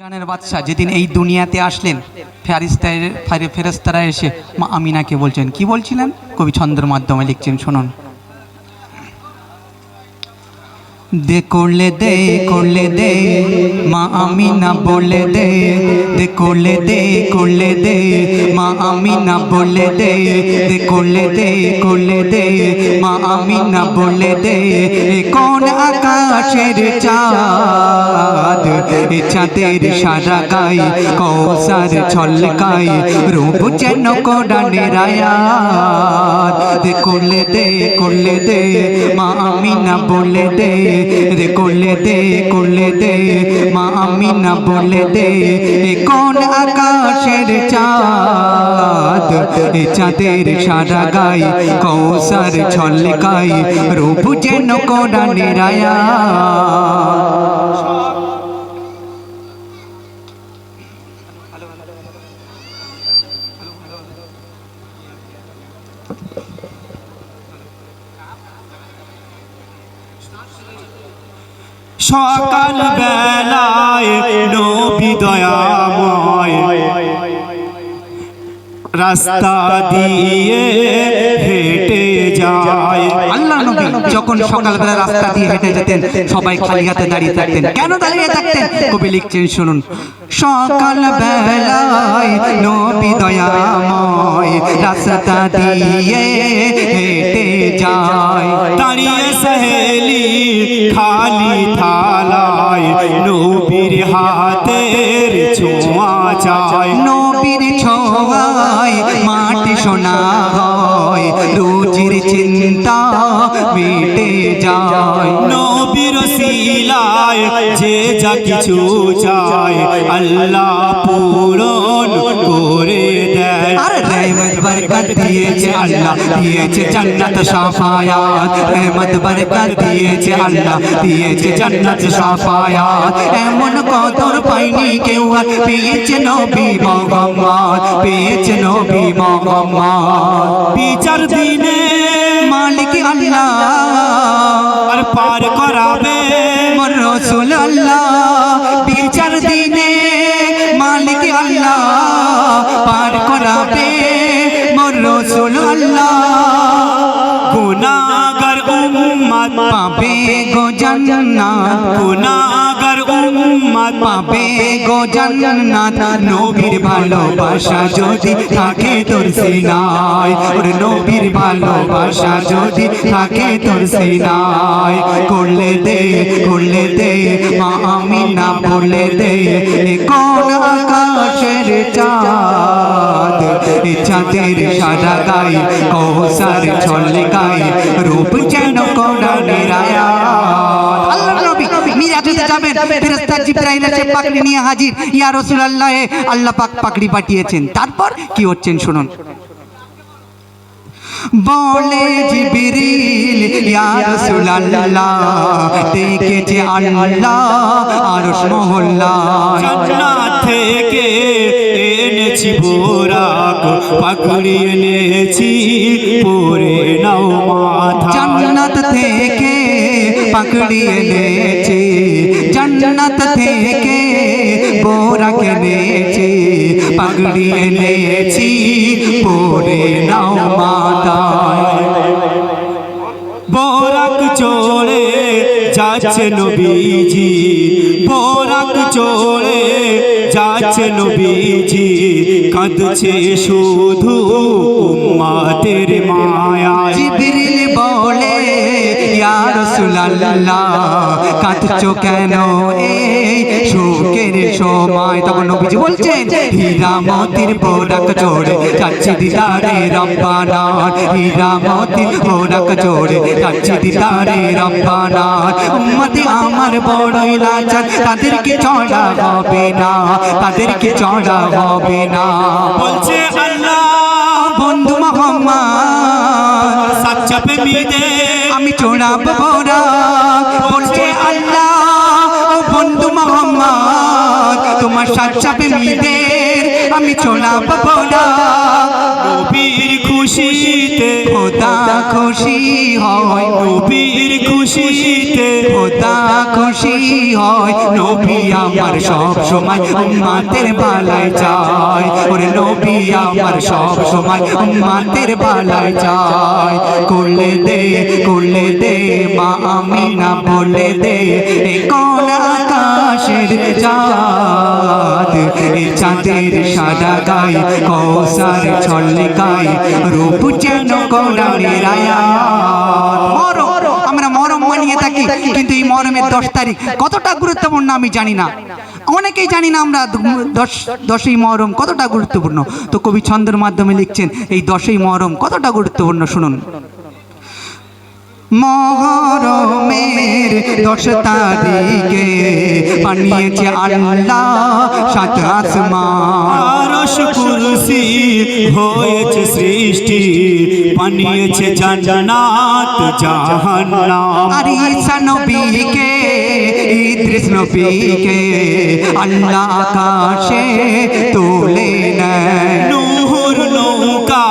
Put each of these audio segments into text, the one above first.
জানের বাদশাহ যেদিন এই দুনিয়াতে আসলেন, ফেরিস্তায় ফেরেস্তারা এসে মা আমিনাকে বলছেন, কি বলছিলেন? কবি ছন্দের মাধ্যমে লিখছেন, শুনুন। দে করলে দে করলে দে। মা আমিনা বলে দে। দে করলে দে করলে দে। মা আমিনা বলে দে। দে করলে দে করলে দে। মা আমিনা বলে দে। কোন আকাশের চাঁদ? এ চাঁদের সারা গাই কৌসার ছলকাই রূপ যেন কোডানের আয়াত। দে করলে দে করলে দে। মা আমিনা বলে দে। রে করলে দে করলে দে। মা আমি না বলে দে কোন আকাশের চাঁদ? এ চাঁদের সারা গাই কৌসার গাই রূপ যেন কোরআনের আয়াত। সকাল বেলায় নবী দয়াময়। রাস্তা দিয়ে হেঁটে যায়। আল্লাহ নবী যখন সকালবেলা রাস্তা দিয়ে হেঁটে যেতেন, সবাই খালি হাতে দাঁড়িয়ে থাকতেন। কেন দাঁড়িয়ে থাকতেন? কবি লিখছেন, শুনুন। সকাল বেলায় নবী দয়াময় রাস্তা দিয়ে হেঁটে যায়। দাঁড়িয়ে সহেলি খালি থালায় নবীর হাতের ছোঁয়া চায় নবীর ছোঁয়ায় মাটি সোনা হয় রুচির চিন্তা মিটে যায়। শিলায় যে যা কিছু চায় আল্লাহ পূরণ করে দেয়। রহমত বরকত দিয়েছে আল্লাহ দিয়েছে জান্নাত সাফায়াত। রহমত বরকত দিয়েছে আল্লাহ দিয়েছে জান্নাত সাফায়াত। এমন কদর পাইনি কেউ আর পেয়েছে নবী মোহাম্মদ পেয়েছে নবী মোহাম্মদ। বিচার দিনে মালিক আল্লাহ। আর পার করাবে রসুল আল্লাহ বিচার দিনে মালিক আল্লাহ পার করাবে। মোর রসুল আল্লাহ গুনাগার উম্মত পাবে গো জান্নাত। গুনাগার উম্মত পাবে গো জান্নাত। নবীর ভালোবাসা যদি থাকে তোর সিনায়, ওর নবীর ভালোবাসা যদি থাকে তোর সিনায়। করলে দে করলে দে, মা আমি না বলে দে কোন আকাশের চাঁদ। চাঁদের সাদা গাই কৌসার ছলকাই রূপ যেন জিবরাইল এসে পাকড়ি নিয়ে হাজির। ইয়া আল্লাহ পাক পাকড়ি পাঠিয়েছেন। তারপর কি হচ্ছেন শুনুন। বলে জিবরিল, ইয়া রাসূলুল্লাহ, দেখেছে আল্লাহ আরশ মহল্লা। জান্নাত থেকে এনেছি বোরাক পাকড়ি এনেছি, পরে নাও মাথা জান্নাত থেকে পাকড়ি এনেছে থেকে বোরা কেনেছে পাকড়ি এনেছি পরে নাও মাতায়। বোরাক চড়ে যাচ্ছে নবীজি বোরাক চড়ে যাচ্ছে নবীজি কাঁদছে শুধু উম্মাতের মায়ায় জিবরিল বলে ইয়া রাসূলুল্লাহ কাঁদছো কেন এই শোকের সময় তখন নবীজি বলছেন হীরা মতির বোরাক চড়ে যাচ্ছে দিদারে রব্বানা হীরা মতির বোরাক চড়ে যাচ্ছে দিদারে রব্বানা উম্মতি আমার বড়ই লাচার তাদেরকে চড়া হবে না তাদেরকে চড়া হবে না। বলছে আল্লাহ বন্ধু মোহাম্মদ সাচ্চা প্রেমীদের আমি চোরাব বোরা তোমার সাচ্চা মিদের আমি চলা পাবো না। নবীর খুশিতে খোদা খুশি হয়, নবীর খুশিতে খোদা খুশি হয়। নবী আমার সব সময় উম্মাতের বালায় যায় ওরে নবী আমার সব সময় উম্মাতের বালায় যায় করলে দে করলে দে, মা আমি না বলে দে কোন আকাশের চাঁদ চাঁদের সাদা গাই কৌসার ছল্লে গাই রূপ যেন কোরআনের আয়াত আমরা মরম মানিয়ে থাকি, কিন্তু এই মরমের দশ তারিখ কতটা গুরুত্বপূর্ণ আমি জানি না। অনেকেই জানি না আমরা দশ, দশই মহরম কতটা গুরুত্বপূর্ণ। তো কবি ছন্দের মাধ্যমে লিখছেন, এই দশই মহরম কতটা গুরুত্বপূর্ণ, শুনুন। মহরমের দশ তারিখে বানিয়েছে আল্লাহ সাত আসমান। কুরসি হয়েছে সৃষ্টি বানিয়েছে জান্নাত জাহান্নাম। আর ঈসা নবীকে ইদ্রিস নবীকে আল্লাহ আকাশে তুলে নেয়। নৌকা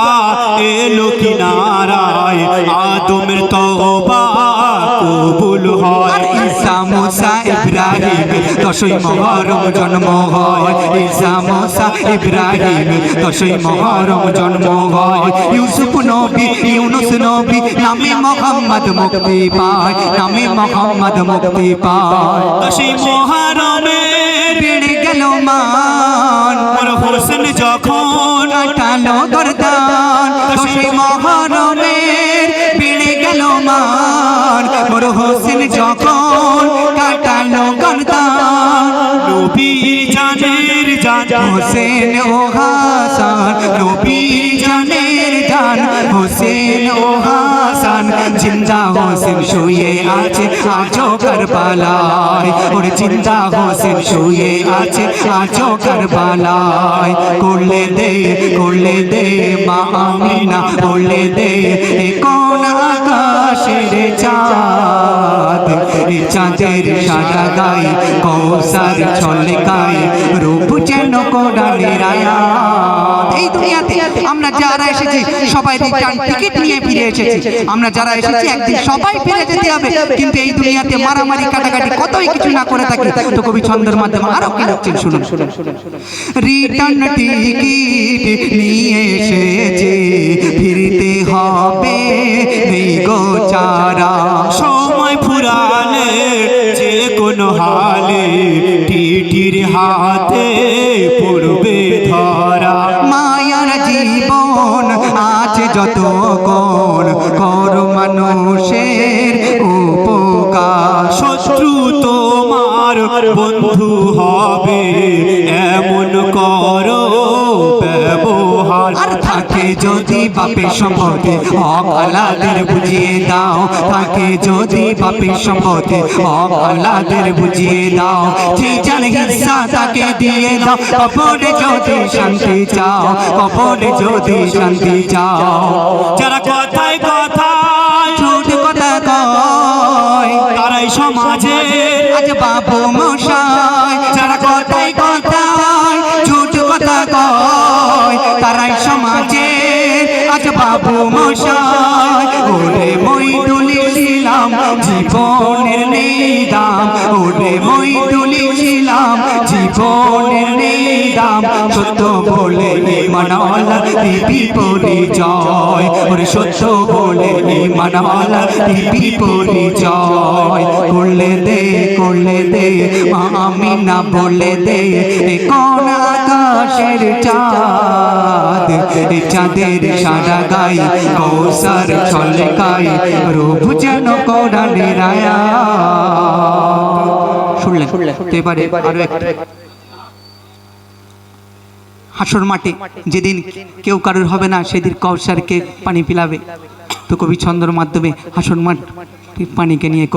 এলো আদমের তওবা কবুল হয়। ঈসা মুসা ইব্রাহিম দশই মহরম জন্ম হয়। ঈসা মুসা ইব্রাহিম দশই মহরম জন্ম হয়। ইউসুফ নবী ইউনুস নবী নামে মোহাম্মদ মুক্তি পায় নামে মোহাম্মদ মুক্তি পায়। সেই মহারমে বেড়ে গেল মান। মোর হোসেন যখন যখন কাটালো জানের জান হোসেন ও হাসান, নবী জানের জান হোসেন ও হাসান, জিন্দা হোসেন শুয়ে আছে আজও কারবালায়। ওর জিন্দা হোসেন শুয়ে আছে আজও কারবালায়। করলে দে করলে দে মা আমিনা, বললে দে কোন আকাশের চাঁদ, এ চাঁদের সাদা গাই কৌসার ছলে গাই রূপ যেন কোডালের আয়াত এই দুনিয়াতে আমরা যারা এসেছি সবাই রিটার্ন টিকিট নিয়ে ফিরে এসেছি। আমরা যারা এসেছি একদিন সবাই ফিরে যেতে হবে। কিন্তু এই দুনিয়াতে মারামারি কাটাকাটি কতই কিছু না করে থাকি তো কবি ছন্দের মাধ্যমে আরও কি লিখছেন শুনুন। রিটার্ন টিকিট নিয়ে এসেছে। ফিরতে হবে নেই গো চারা সময় ফুরালে যে কোনো হালে টিটির হাতে মানুষের উপকার শত্রু তোমার বন্ধু হবে। এমন করো ব্যবহার থাকে যদি বাপের সম্পত্তি হক বুঝিয়ে দাও থাকে যদি বাপের সম্পত্তি হক বুঝিয়ে দাও যে যার হিস্সা তাকে দিয়ে দাও। কপরে যদি শান্তি চাও কপরে যদি শান্তি চাও। যারা কথায় বাবু মশাই ওরে মই তুলেছিলাম জীবনের নেই দাম। ওরে মই তুলেছিলাম জীবনের দাম সত্য বলে মানওয়ালা দিবি পরিচয়। ওরে সত্য বলে মানওয়ালা দিবি পরিচয়। করলে দে করলে দে আমি না বলে দে কোন আকাশের চাঁদ? চাঁদের সাদা গাই কৌসার চলে গাই রূপ যেন কোরআনের আয়াত। শুনলেন? তো এবারে আরও একটা। হাসর মাঠে, যেদিন কেউ কারোর হবে না, সেদিন কৌশারকে পানি পিলাবে। তো কবি ছন্দর মাধ্যমে হাসর মাঠ, পানিকে নিয়ে